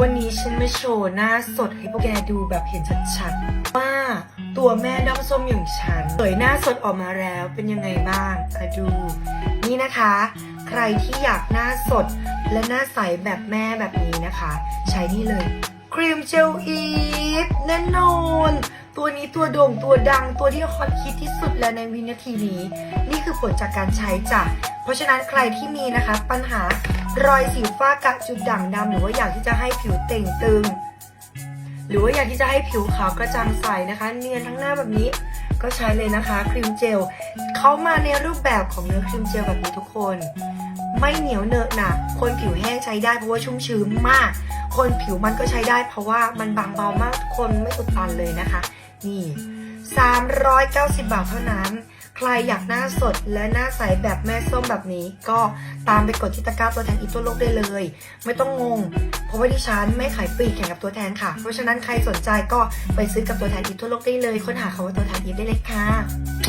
วันนี้ฉันมาโชว์หน้าสดให้พวกแกดูแบบเห็นชัดๆ ว่าตัวแม่ด้อมส้มอย่างฉันเผยหน้าสดออกมาแล้วเป็นยังไงบ้างอะดู นี่นะคะ ใครที่อยากหน้าสดและหน้าใสแบบแม่แบบนี้นะคะ ใช้นี่เลยครีมเจลอีฟแน่นอนตัวนี้ตัวโด่งตัวดังตัวที่ฮอตฮิตที่สุดแล้วในวินาทีนี้ นี่คือผลจากการใช้จ้ะเพราะฉะนั้นใครที่มีนะคะปัญหา รอยสิวฝ้ากระจุดด่างดำหรือว่าอยากที่จะให้ผิวเต่งตึง หรือว่าอยากที่จะให้ผิวขาวกระจ่างใสนะคะ เนียนทั้งหน้าแบบนี้ก็ใช้เลยนะคะครีมเจลเขามาในรูปแบบของเนื้อครีมเจลแบบนี้ทุกคน ไม่เหนียวเนอะหนะคนผิวแห้งใช้ได้เพราะว่าชุ่มชื้นมาก คนผิวมันก็ใช้ได้ เพราะว่ามันบางเบามากทุกคนไม่อุดตันเลยนะคะ นี่ 390 บาทเท่านั้น ใครอยากหน้าสดและหน้าใสแบบแม่ส้มแบบนี้ ก็ตามไปกดที่ตะกร้าตัวแทนอีตัวโลกได้เลย ไม่ต้องงง เพราะว่าดิฉันไม่ขายปลีกแข่งกับตัวแทนค่ะ เพราะฉะนั้นใครสนใจก็ไปซื้อกับตัวแทนอีทั่วโลกได้เลย ค้นหาคำว่าตัวแทนอีได้เลยค่ะ